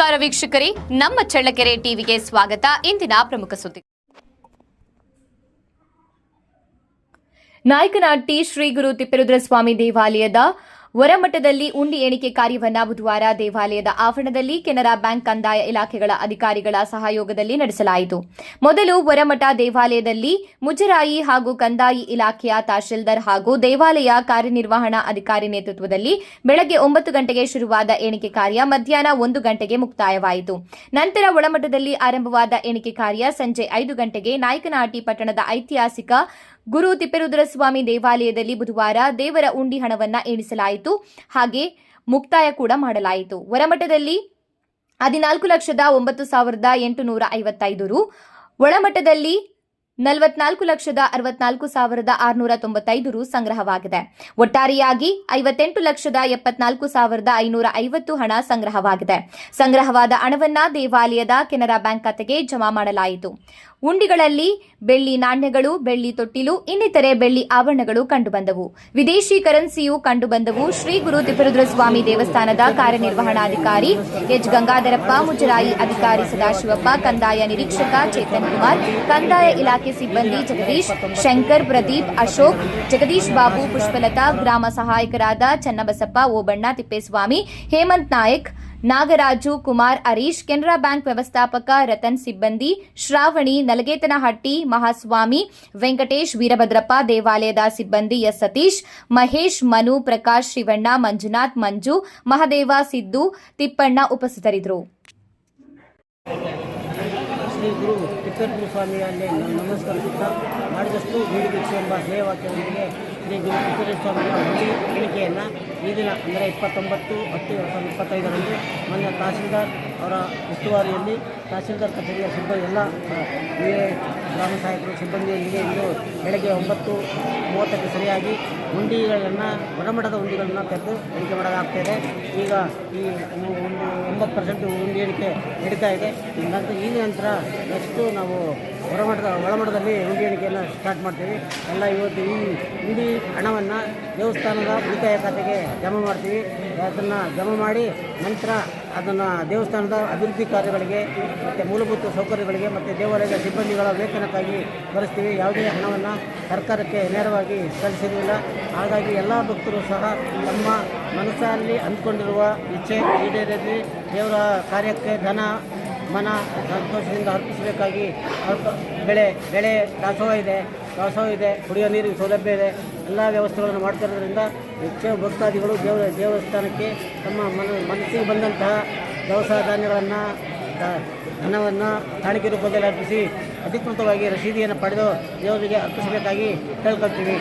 ವೀಕ್ಷಕರೇ ನಮ್ಮ ಚಳ್ಳಕೆರೆ ಟಿವಿಗೆ ಸ್ವಾಗತ. ಇಂದಿನ ಪ್ರಮುಖ ಸುದ್ದಿ ನಾಯಕನಹಟ್ಟಿ ಶ್ರೀ ಗುರು ತಿಪ್ಪೇರುದ್ರಸ್ವಾಮಿ ದೇವಾಲಯದ ಹೊರಮಠದಲ್ಲಿ ಉಂಡಿ ಎಣಿಕೆ ಕಾರ್ಯವನ್ನು ಬುಧವಾರ ದೇವಾಲಯದ ಆವರಣದಲ್ಲಿ ಕೆನರಾ ಬ್ಯಾಂಕ್ ಕಂದಾಯ ಇಲಾಖೆಗಳ ಅಧಿಕಾರಿಗಳ ಸಹಯೋಗದಲ್ಲಿ ನಡೆಸಲಾಯಿತು. ಮೊದಲು ಹೊರಮಠ ದೇವಾಲಯದಲ್ಲಿ ಮುಜರಾಯಿ ಹಾಗೂ ಕಂದಾಯಿ ಇಲಾಖೆಯ ತಹಶೀಲ್ದಾರ್ ಹಾಗೂ ದೇವಾಲಯ ಕಾರ್ಯನಿರ್ವಹಣಾ ಅಧಿಕಾರಿ ನೇತೃತ್ವದಲ್ಲಿ ಬೆಳಗ್ಗೆ ಒಂಬತ್ತು ಗಂಟೆಗೆ ಶುರುವಾದ ಎಣಿಕೆ ಕಾರ್ಯ ಮಧ್ಯಾಹ್ನ ಒಂದು ಗಂಟೆಗೆ ಮುಕ್ತಾಯವಾಯಿತು. ನಂತರ ಒಳಮಠದಲ್ಲಿ ಆರಂಭವಾದ ಎಣಿಕೆ ಕಾರ್ಯ ಸಂಜೆ ಐದು ಗಂಟೆಗೆ ನಾಯಕನಹಟ್ಟಿ ಪಟ್ಟಣದ ಐತಿಹಾಸಿಕ ಗುರು ತಿಪ್ಪೇರುದ್ರಸ್ವಾಮಿ ದೇವಾಲಯದಲ್ಲಿ ಬುಧವಾರ ದೇವರ ಉಂಡಿ ಹಣವನ್ನ ಎಣಿಸಲಾಯಿತು ಹಾಗೆ ಮುಕ್ತಾಯ ಕೂಡ ಮಾಡಲಾಯಿತು. ಹೊರಮಠದಲ್ಲಿ ಹದಿನಾಲ್ಕು ಲಕ್ಷದ ಒಂಬತ್ತು ಸಾವಿರದ ಎಂಟುನೂರ ಐವತ್ತೈದು ರು. ಒಳಮಠದಲ್ಲಿ ನಲವತ್ನಾಲ್ಕು ಲಕ್ಷದ ಅರವತ್ನಾಲ್ಕು ಸಾವಿರದ ಆರುನೂರ ತೊಂಬತ್ತೈದು ರು ಸಂಗ್ರಹವಾಗಿದೆ. ಒಟ್ಟಾರೆಯಾಗಿ ಐವತ್ತೆಂಟು ಲಕ್ಷದ ಎಪ್ಪತ್ನಾಲ್ಕು ಸಾವಿರದ ಐನೂರ ಐವತ್ತು ಹಣ ಸಂಗ್ರಹವಾಗಿದೆ. ಸಂಗ್ರಹವಾದ ಹಣವನ್ನ ದೇವಾಲಯದ ಕೆನರಾ ಬ್ಯಾಂಕ್ ಖಾತೆಗೆ ಜಮಾ ಮಾಡಲಾಯಿತು. ಉಂಡಿಗಳಲ್ಲಿ ಬೆಳ್ಳಿ ನಾಣ್ಯಗಳು, ಬೆಳ್ಳಿ ತೊಟ್ಟಿಲು, ಇನ್ನಿತರೆ ಬೆಳ್ಳಿ ಆಭರಣಗಳು ಕಂಡುಬಂದವು. ವಿದೇಶಿ ಕರೆನ್ಸಿಯು ಕಂಡುಬಂದವು. ಶ್ರೀ ಗುರು ತಿಪ್ಪರುದ್ರಸ್ವಾಮಿ ದೇವಸ್ಥಾನದ ಕಾರ್ಯನಿರ್ವಹಣಾಧಿಕಾರಿ ಎಚ್. ಗಂಗಾಧರಪ್ಪ, ಮುಜರಾಯಿ ಅಧಿಕಾರಿ ಸದಾಶಿವಪ್ಪ, ಕಂದಾಯ ನಿರೀಕ್ಷಕ ಚೇತನ್ ಕುಮಾರ್, ಕಂದಾಯ ಇಲಾಖೆ ಸಿಬ್ಬಂದಿ ಜಗದೀಶ್, ಶಂಕರ್, ಪ್ರದೀಪ್, ಅಶೋಕ್, ಜಗದೀಶ್ ಬಾಬು, ಪುಷ್ಪಲತಾ, ಗ್ರಾಮ ಸಹಾಯಕರಾದ ಚನ್ನಬಸಪ್ಪ, ಓಬಣ್ಣ, ತಿಪ್ಪೇಸ್ವಾಮಿ, ಹೇಮಂತ್ ನಾಯಕ್, ನಾಗರಾಜು, ಕುಮಾರ್, ಹರೀಶ್, ಕೆನರಾ ಬ್ಯಾಂಕ್ ವ್ಯವಸ್ಥಾಪಕ, ರತನ್ ಸಿಬ್ಬಂದಿ, ಶ್ರಾವಣಿ, ನಲಗೇತನಹಟ್ಟಿ, ಮಹಾಸ್ವಾಮಿ, ವೆಂಕಟೇಶ್, ವೀರಭದ್ರಪ್ಪ, ದೇವಾಲಯದ ಸಿಬ್ಬಂದಿ ಎಸ್ ಸತೀಶ್, ಮಹೇಶ್, ಮನು, ಪ್ರಕಾಶ್, ಶಿವಣ್ಣ, ಮಂಜುನಾಥ್, ಮಂಜು, ಮಹದೇವ, ಸಿದ್ದು, ತಿಪ್ಪಣ್ಣ ಉಪಸ್ಥಿತರಿದ್ದರು. ಶ್ರೀ ಗುರು ತಿಪ್ಪೇಶ್ವರ ಸ್ವಾಮಿಯಲ್ಲಿ ನಮಸ್ಕರಿಸುತ್ತಾ ಮಾಡಿದಷ್ಟು ಬೇಡಿಕೆ ಎಂಬ ಧ್ಯೇಯವಾಕ್ಯದೊಂದಿಗೆ ಶ್ರೀ ಗುರು ತಿಪ್ಪೇರು ಸ್ವಾಮಿಯ ಹುಂಡಿ ಹೇಳಿಕೆಯನ್ನು ಈ ದಿನ ಅಂದರೆ ಇಪ್ಪತ್ತೊಂಬತ್ತು ಹತ್ತು ಎರಡು ಸಾವಿರದ ಇಪ್ಪತ್ತೈದರಂದು ಮೊನ್ನೆ ತಹಸೀಲ್ದಾರ್ ಅವರ ಉಸ್ತುವಾರಿಯಲ್ಲಿ ತಹಸೀಲ್ದಾರ್ ಕಚೇರಿಯ ಸಿಬ್ಬಂದಿ ಎಲ್ಲ ಗ್ರಾಮ ಸಹಾಯಕರು ಸಿಬ್ಬಂದಿಯೊಂದಿಗೆ ಇಂದು ಬೆಳಗ್ಗೆ ಒಂಬತ್ತು ಮೂವತ್ತಕ್ಕೆ ಸರಿಯಾಗಿ ಹುಂಡಿಗಳನ್ನು ಗುಣಮಟ್ಟದ ಹುಂಡಿಗಳನ್ನು ತೆಗೆದು ಎಣಿಕೆ ಮಾಡಲಾಗ್ತಾಯಿದೆ ಈಗ ಈ ಒಂದು ಒಂಬತ್ತು ಪರ್ಸೆಂಟ್ ಹುಂಡಿ ಎಣಿಕೆ ನಡೀತಾ ಇದೆ. ಹಿಂಗಂತ ಈ ನಂತರ ನೆಕ್ಸ್ಟು ನಾವು ಹೊರಮಠದ ಒಳಮಠದಲ್ಲಿ ಹುಂಡಿ ಎಣಿಕೆಯನ್ನು ಸ್ಟಾರ್ಟ್ ಮಾಡ್ತೀವಿ. ಎಲ್ಲ ಇವತ್ತು ಈ ಹುಂಡಿ ಹಣವನ್ನು ದೇವಸ್ಥಾನದ ಉಳಿತಾಯ ಖಾತೆಗೆ ಜಮಾ ಮಾಡ್ತೀವಿ. ಅದನ್ನು ಜಮಾ ಮಾಡಿ ನಂತರ ಅದನ್ನು ದೇವಸ್ಥಾನದ ಅಭಿವೃದ್ಧಿ ಕಾರ್ಯಗಳಿಗೆ ಮತ್ತು ಮೂಲಭೂತ ಸೌಕರ್ಯಗಳಿಗೆ ಮತ್ತು ದೇವಾಲಯದ ಸಿಬ್ಬಂದಿಗಳ ವೇತನಕ್ಕಾಗಿ ಬಳಸ್ತೀವಿ ಯಾವುದೇ ಹಣವನ್ನು ಸರ್ಕಾರಕ್ಕೆ ನೇರವಾಗಿ ಸಲ್ಲಿಸಿರಲಿಲ್ಲ ಹಾಗಾಗಿ ಎಲ್ಲ ಭಕ್ತರು ಸಹ ತಮ್ಮ ಮನಸ್ಸಲ್ಲಿ ಅಂದ್ಕೊಂಡಿರುವ ಇಚ್ಛೆ ಈಡೇರಿ ದೇವರ ಕಾರ್ಯಕ್ಕೆ ಧನ, ಮನ, ಸಂತೋಷದಿಂದ ಅರ್ಪಿಸಬೇಕಾಗಿ ಅರ್ಪ ಬೆಳೆ ಬೆಳೆ ದಾಸೋಹ ಇದೆ. ದಾಸೋಹ ಇದೆ, ಕುಡಿಯೋ ನೀರಿನ ಸೌಲಭ್ಯ ಇದೆ. ಎಲ್ಲ ವ್ಯವಸ್ಥೆಗಳನ್ನು ಮಾಡ್ತಿರೋದ್ರಿಂದ ಹೆಚ್ಚು ಭಕ್ತಾದಿಗಳು ದೇವ, ದೇವಸ್ಥಾನಕ್ಕೆ ತಮ್ಮ ಮನ, ಮನಸ್ಸಿಗೆ ಬಂದಂತಹ ದವಸ ಧಾನ್ಯಗಳನ್ನು ಧನವನ್ನು ಕಾಣಿಕೆ ರೂಪದಲ್ಲಿ ಅರ್ಪಿಸಿ ಅಧಿಕೃತವಾಗಿ ರಸೀದಿಯನ್ನು ಪಡೆದು ದೇವರಿಗೆ ಅರ್ಪಿಸಬೇಕಾಗಿ ಕೇಳ್ಕೊಳ್ತೀವಿ.